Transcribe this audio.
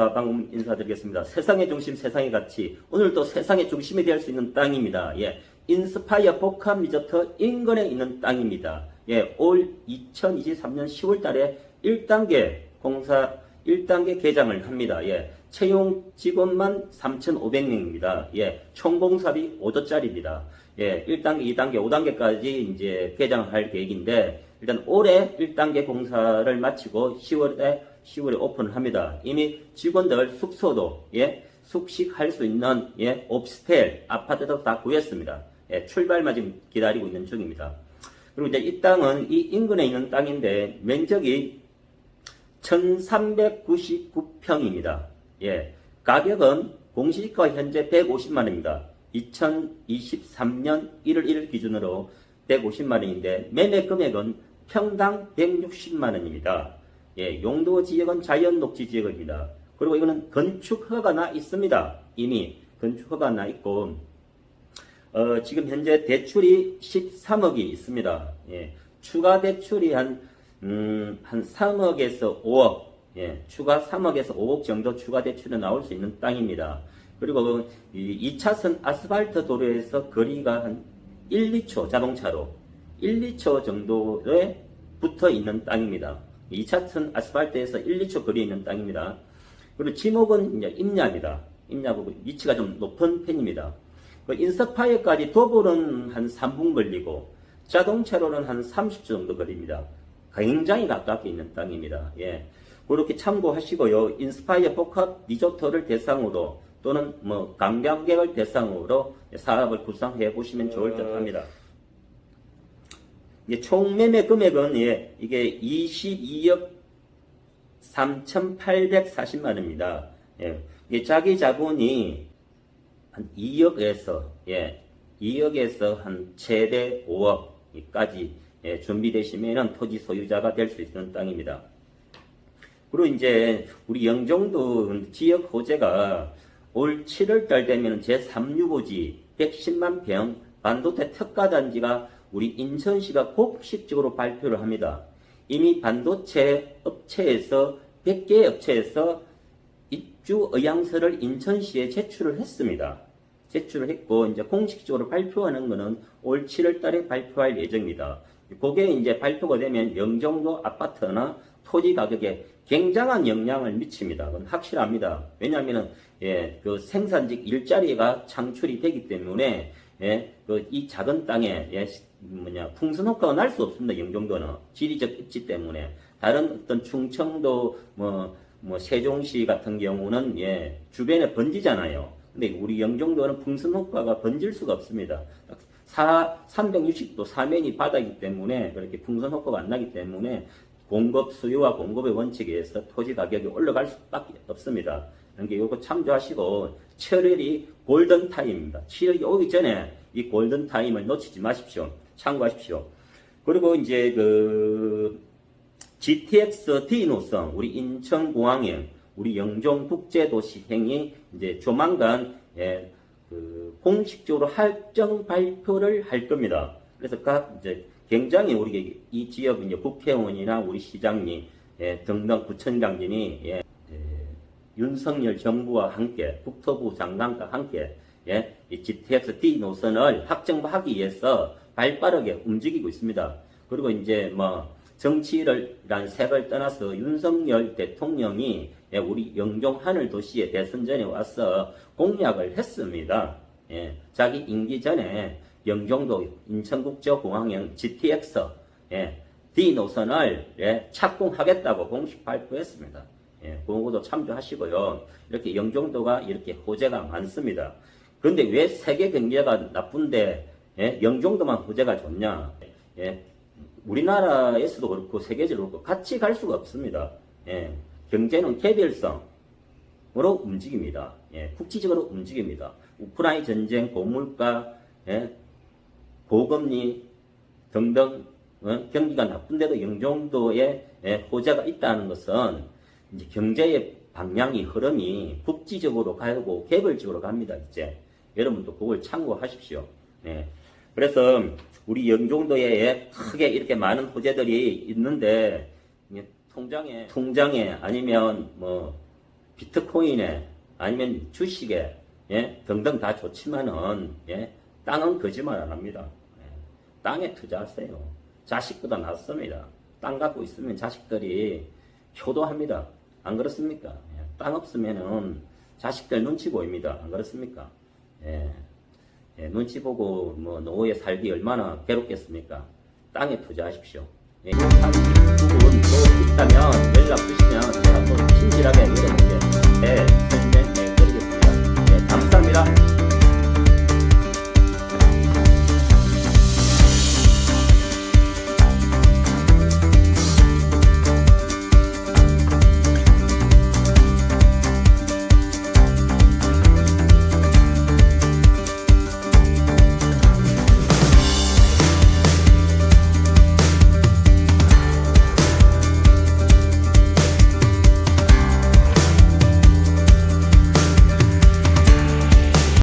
인사 방금 인사드리겠습니다. 세상의 중심, 세상의 가치. 오늘도 세상의 중심이 될 수 있는 땅입니다. 예. 인스파이어 복합 리조트 인근에 있는 땅입니다. 예. 올 2023년 10월 달에 1단계 공사 1단계 개장을 합니다. 예. 채용 직원만 3,500명입니다. 예. 총 공사비 5조짜리입니다. 예. 1단계, 2단계, 5단계까지 이제 개장할 계획인데 일단 올해 1단계 공사를 마치고 10월에 10월에 오픈을 합니다. 이미 직원들 숙소도 예, 숙식할 수 있는 예, 옵스텔 아파트도 다 구했습니다. 예, 출발만 지금 기다리고 있는 중입니다. 그리고 이제 이 땅은 이 인근에 있는 땅인데 면적이 1399평입니다. 예, 가격은 공시지가 현재 150만 원입니다. 2023년 1월 1일 기준으로 150만 원인데 매매 금액은 평당 160만 원입니다. 예, 용도 지역은 자연 녹지 지역입니다. 그리고 이거는 건축 허가 나 있습니다. 이미 건축 허가 나 있고 어, 지금 현재 대출이 13억이 있습니다. 예, 추가 대출이 한, 음, 한 3억에서 5억, 예, 추가 3억에서 5억 정도 추가 대출이 나올 수 있는 땅입니다. 그리고 이 2차선 아스팔트 도로에서 거리가 한 1, 2초 자동차로 1, 2초 정도에 붙어 있는 땅입니다. 2차선 아스팔트에서 1, 2초 거리에 있는 땅입니다. 그리고 지목은 임야입니다. 임야고 위치가 좀 높은 편입니다. 그 인석파이어까지 도보는 한 3분 걸리고 자동차로는 한 30초 정도 걸립니다. 굉장히 가깝게 있는 땅입니다. 예. 그렇게 참고하시고요. 인스파이어 복합 리조트를 대상으로 또는 뭐 관광객을 대상으로 사업을 구성해 보시면 좋을 듯 합니다. 이게 총 매매 금액은 예, 이게 22억 3,840만 원입니다. 예. 이게 자기 자본이 한 2억에서 예, 2억에서 한 최대 5억까지 예, 준비되시면 토지 소유자가 될 수 있는 땅입니다. 그리고 이제 우리 영종도 지역 호재가 올 7월 달 되면 제3유보지 110만 평 반도체 특가 단지가 우리 인천시가 공식적으로 발표를 합니다. 이미 반도체 업체에서 100개 업체에서 입주 의향서를 인천시에 제출을 했습니다. 제출을 했고 이제 공식적으로 발표하는 것은 올 7월 달에 발표할 예정입니다. 그게 이제 발표가 되면 영종도 아파트나 토지 가격에 굉장한 영향을 미칩니다. 그건 확실합니다. 왜냐하면 예, 그 생산직 일자리가 창출이 되기 때문에 예, 그 이 작은 땅에 예, 뭐냐 풍선 효과가 날 수 없습니다. 영종도는 지리적 입지 때문에 다른 어떤 충청도 뭐, 뭐 세종시 같은 경우는 예, 주변에 번지잖아요. 근데 우리 영종도는 풍선 효과가 번질 수가 없습니다. 사, 360도 사면이 바다이기 때문에 그렇게 풍선 효과가 안 나기 때문에 공급 수요와 공급의 원칙에 의해서 토지 가격이 올라갈 수밖에 없습니다. 그러니까 이거 참조하시고 7월이 골든 타임입니다. 7월이 오기 전에 이 골든 타임을 놓치지 마십시오. 참고하십시오. 그리고 이제 그 GTX D 노선 우리 인천공항행 우리 영종국제도시행이 이제 조만간 예, 그 공식적으로 할정 발표를 할 겁니다. 그래서 각 이제 굉장히 우리 이 지역 이제 국회의원이나 우리 시장님 예, 등등 구청장님이 예, 예, 윤석열 정부와 함께 국토부 장관과 함께 예, 이 GTX D 노선을 확정하기 위해서 발빠르게 움직이고 있습니다. 그리고 이제 뭐 정치를,란 색을 떠나서 윤석열 대통령이 예, 우리 영종 하늘 도시의 대선전에 와서 공약을 했습니다. 예, 자기 임기 전에 영종도 인천국제공항형 GTX 예, D 노선을 예, 착공하겠다고 공식 발표했습니다. 예, 그거도 참조하시고요. 이렇게 영종도가 이렇게 호재가 많습니다. 그런데 왜 세계 경제가 나쁜데 예, 영종도만 호재가 좋냐? 예, 우리나라에서도 그렇고 세계적으로 그렇고 같이 갈 수가 없습니다. 예, 경제는 개별성으로 움직입니다. 예, 국지적으로 움직입니다. 우크라이나 전쟁, 고물가, 예, 고금리 등등 어, 경기가 나쁜데도 영종도에 예, 호재가 있다는 것은 이제 경제의 방향이 흐름이 국지적으로 가고 개별적으로 갑니다. 이제 여러분도 그걸 참고하십시오. 예. 그래서 우리 영종도에 크게 이렇게 많은 호재들이 있는데 통장에 통장에 아니면 뭐 비트코인에 아니면 주식에 예, 등등 다 좋지만은 예, 땅은 거짓말 안 합니다. 예, 땅에 투자하세요. 자식보다 낫습니다. 땅 갖고 있으면 자식들이 효도합니다. 안 그렇습니까? 예, 땅 없으면은 자식들 눈치 보입니다. 안 그렇습니까? 예, 예, 눈치 보고 뭐 노후에 살기 얼마나 괴롭겠습니까? 땅에 투자하십시오. 예, 있다면 연락 주시면